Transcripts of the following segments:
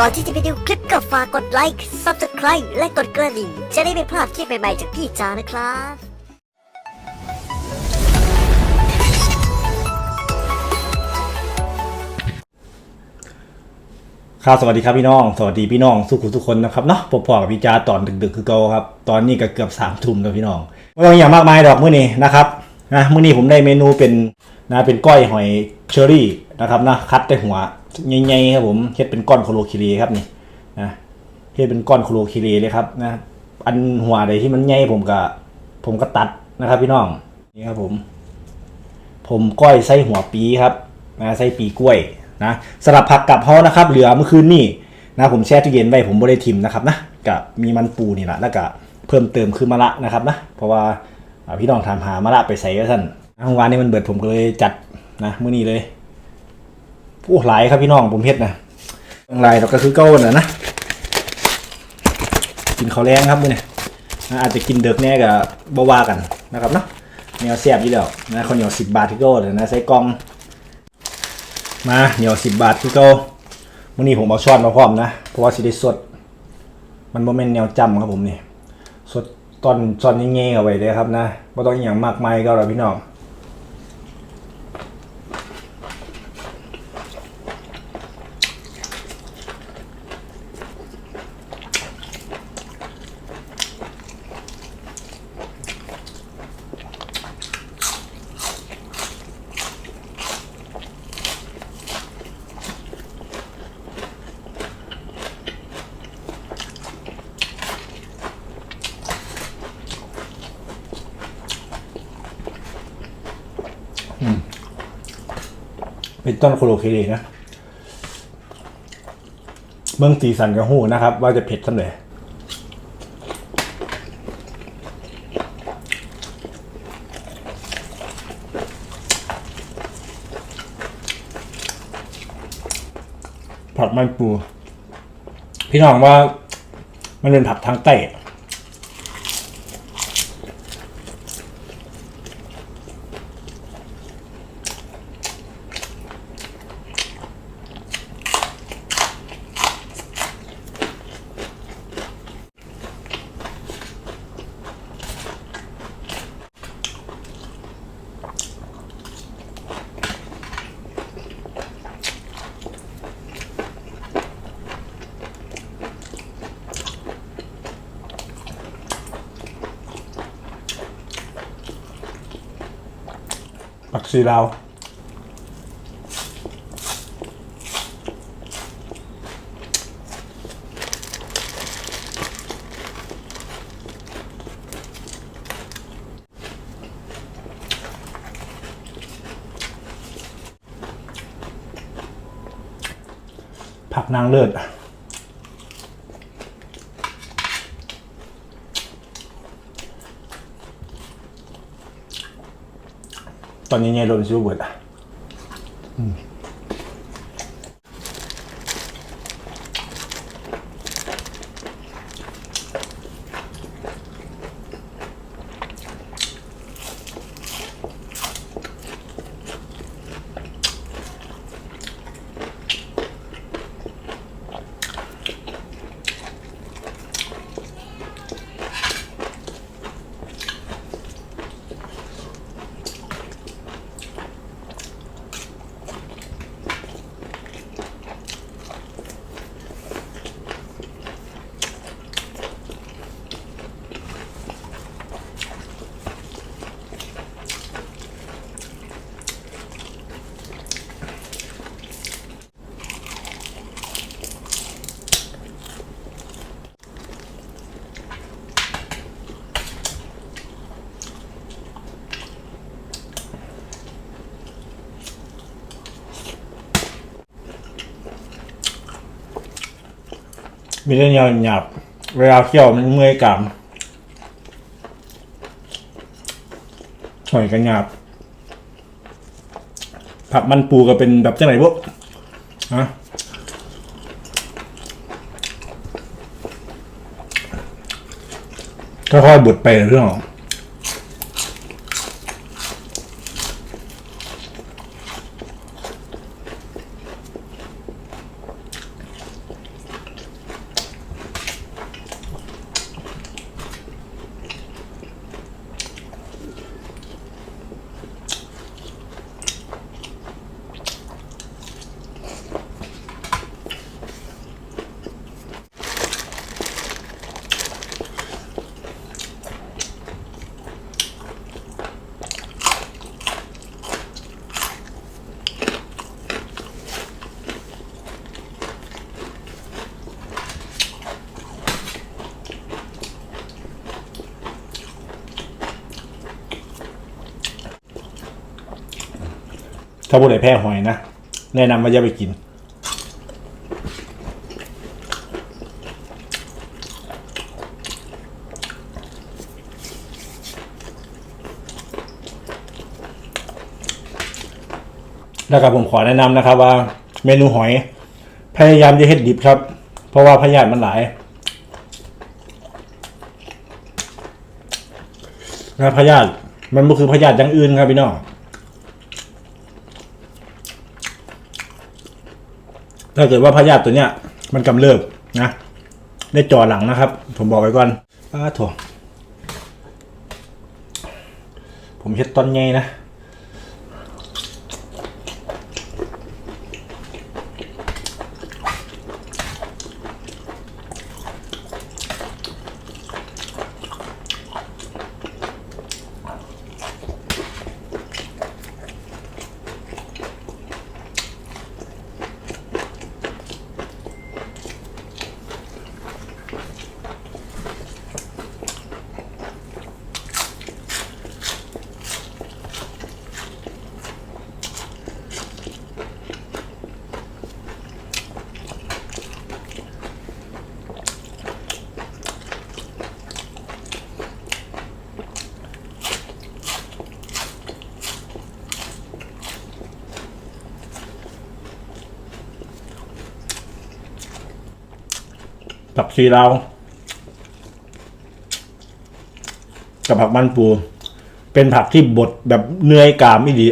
ก่อนที่จะไปดูคลิปก็ฝากกดไลค์ Subscribe และกดกระดิ่ง จะได้ไม่พลาดคลิปใหม่ๆจากพี่จานะครับครับสวัสดีครับพี่น้องสวัสดีพี่น้องสุขุทุกคนนะครับเนาะพบกับพี่จาตอนดึกๆคือเก่าครับตอนนี้ก็เกือบสามทุ่มแล้วพี่น้องไม่ต้องอย่างมากมายดอกมื้อนี้นะครับนะมื้อนี้ผมได้เมนูเป็นนะเป็นก้อยหอยเชอรี่นะครับนะคัดแต่หัว ใหญ่ๆครับผมเฮ็ดเป็นก้อนโคโลคิรีครับนี่นะเฮ็ดเป็นก้อนโคโลคิรีเลยครับนะอันหัวใดที่มันใหญ่ผมก็ผมก็ตัดนะครับ พี่น้องนี่ครับผม ผมก้อยไส้หัวปีครับนะไส้ปีกล้วยนะสลับผักกับเขานะครับ เหลือเมื่อคืนนี่นะผมแช่ตู้เย็นไว้ผมบริทิมนะครับนะกับมีมันปูนี่แหละแล้วก็เพิ่มเติมคือมะระนะครับนะเพราะว่าพี่น้องถามหามะระไปใส่ก็ท่านเมื่อวานนี้มันเบิดผมก็เลยจัดนะมื้อนี้เลย โอ้หลายครับพี่น้องผมเฮ็ดนะหลายดอกก็คือเก้าน่ะนะกินข้าวแรงครับมื้อนี้นะอาจจะกินเด็กแน่กับบ่ว่ากันนะครับเนาะเหนียวเสียบอยู่แล้วนะข้าวเหนียวสิบบาทที่โก้เลยนะใส่กล่องมาเหนียวสิบบาทที่โก้มื่อนี้ผมเอาช้อนมาพร้อมนะเพราะว่าสิได้สด มันโมเมนแนวจำครับผมนี่สดตอนช้อนเงี้ยเอาไว้เลยครับนะไม่ต้องอย่างมากมายก็แล้วพี่น้อง เป็นต้นโคโลเคเรนะเบื้องสีสันกระหูนะครับ ว่าจะเผ็ดสักเลยผัดมันปู พี่น้องว่ามันเป็นผัดทางใต้ ปักซีลาวผักนางเลิศ တော်ညင်းရဲ့လို့ရိုးပွေတာ นซิวเบิร์ดอะอืมมีเรื่องยาวหยาบเวลาเคี่ยวมันเมื่อยกรามหอยกระหยาบผักมันปูก็เป็นแบบจังไหนพวกฮะค่อยๆบดไปเรื่องของ ถ้าผู้ใดแพ้หอยนะ แนะนำว่าอย่าไปกิน แล้วก็ผมขอแนะนำนะครับว่าเมนูหอย พยายามจะเฮ็ดดิบครับ เพราะว่าพยาธิมันหลายนะพยาธิมันก็คือพยาธิอย่างอื่นครับพี่น้อง ถ้าเกิดว่าพยาธิตัวเนี้ย มันกำเริบนะได้จ่อหลังนะครับ ผมบอกไว้ก่อนอ้าโถผมเช็ดตอนไงนะ ผักชีลาวกับผักมันปู เป็นผักที่บดแบบเนื้อยกามไม่ดี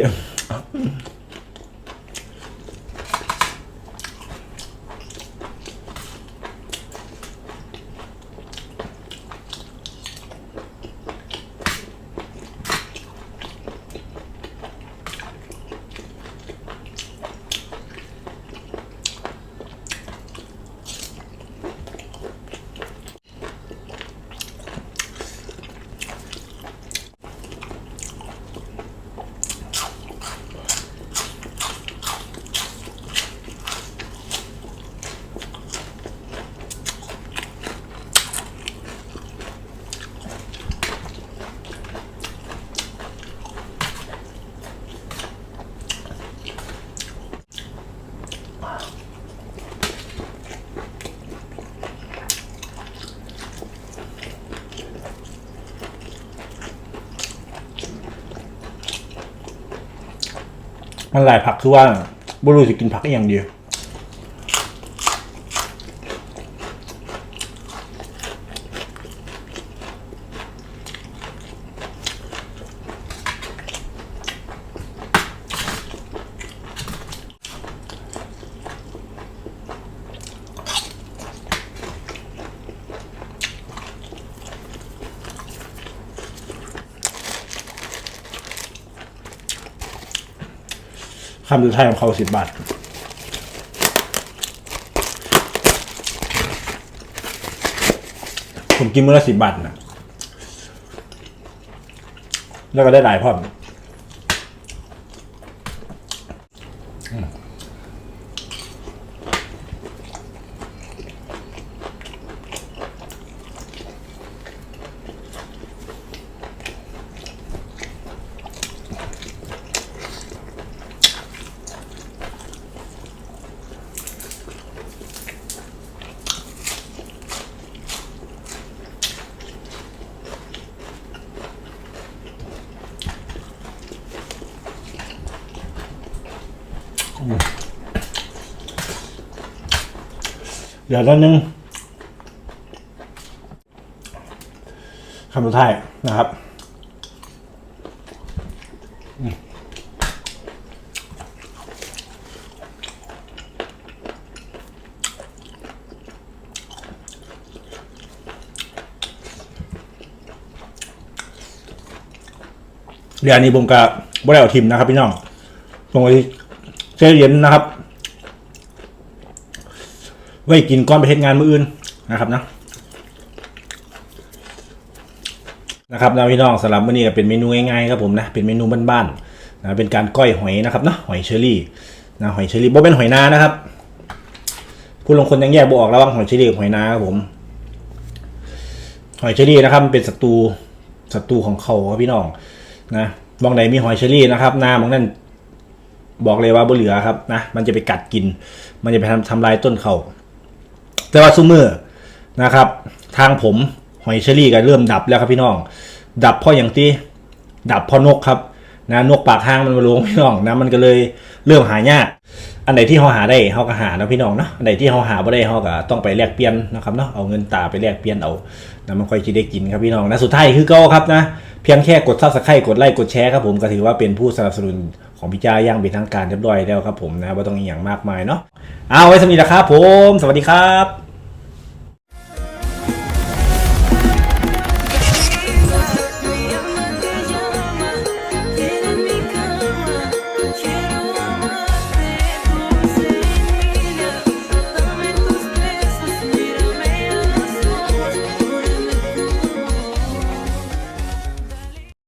มันหลายผักคือว่าบุรุษจะกินผักอย่างเดียว คำสุดท้ายของเขาสิบบาทผมกินมื้อละสิบบาทนะแล้วก็ได้หลายพร้อม ดี๋ยวนิดนึงคำสุดท้ายนะครับเดี๋ยวอันนี้ผมกับบริเอาทีมนะครับพี่น้องผมไปเสียเหรียญนะครับ ไว้กินก้อนไปเฮ็ดงานมืออื่นนะครับนะนะครับนะพี่น้องสำหรับมื้อนี้เป็นเมนูง่ายๆครับผมนะเป็นเมนูบ้านๆนะเป็นการก้อยหอยนะครับเนาะหอยเชอรี่นะหอยเชอรี่บ่เป็นหอยนานะครับ ผู้ลงคนยังแยกบ่ออกระหว่างหอยเชอรี่กับหอยนาครับผม หอยเชอรี่นะครับมันเป็นศัตรูศัตรูของเขาครับพี่น้องนะมองไหนมีหอยเชอรี่นะครับหน้ามองนั่นบอกเลยว่าบ่เหลือครับนะมันจะไปกัดกิน มันจะไปทำทำลายต้นเขา แต่ว่าซุมือนะครับ ทางผมหอยเชอรี่ก็เริ่มดับแล้วครับพี่น้อง ดับเพราะอย่างที่ดับเพราะนกครับนะนกปากห้างมันมาลงพี่น้องนะมันก็เลยเริ่มหายากอันไหนที่เขาหาได้เขาก็หานะพี่น้องเนาะอันไหนที่เขาหาไม่ได้เขาก็ต้องไปแลกเปลี่ยนนะครับเนาะเอาเงินตาไปแลกเปลี่ยนเอานะมันค่อยจะได้กินครับพี่น้องนะสุดท้ายคือก็ครับนะเพียงแค่กดซับสไครต์กดไลค์กดแชร์ครับผมก็ถือว่าเป็นผู้สนับสนุน ของพี่จ้าย่างเป็นทางการเรียบร้อยแล้วครับผมนะว่าต้องอย่างมากมายเนาะเอาไว้สำหรับนี้ละครับผม สวัสดีครับ